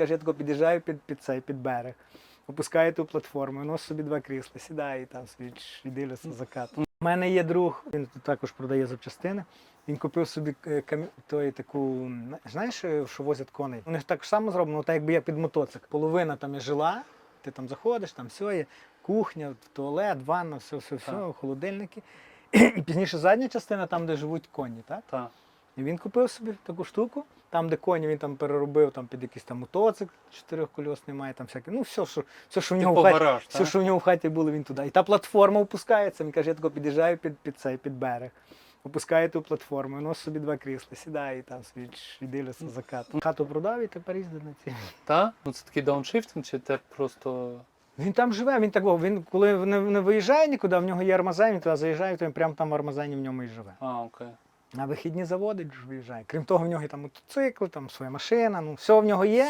каже, я тако під'їжджаю під, під цей під берег, опускаю ту платформу, воно собі два крісла, сідає і там собі дивляться закат. У мене є друг, він тут також продає запчастини. Він купив собі е, камі... той таку, знаєш, е, що возять коней. У них так само зроблено, так якби як під мотоцикл. Половина там є жила, ти там заходиш, там все є, кухня, туалет, ванна, все, все, все, Так. холодильники. І пізніше задня частина, там, де живуть коні, так? Так. І він купив собі таку штуку. Там, де коні він там переробив там, під якийсь там мотоцикл, чотирьохкольосний має, там всяке. Ну, все, що, все, що в нього Типу в хаті, гараж, все, що в нього в хаті було, він туди. І та платформа опускається. Він каже, я тако під'їжджаю під, під цей під берег. Опускаю ту платформу, воно собі два крісла, сідає і там собі дивляться закат. Хату продав і тепер їздить на ці. Та? Ну це такий дауншифтинг, чи те просто. Він там живе, він так, він коли не, не виїжджає нікуди, в нього є армазайн, він туди заїжджає, то він прямо там в армазані в ньому і живе. А, окей. На вихідні заводить, ж виїжджає. Крім того, в нього є там мотоцикл, там своя машина, ну все в нього є.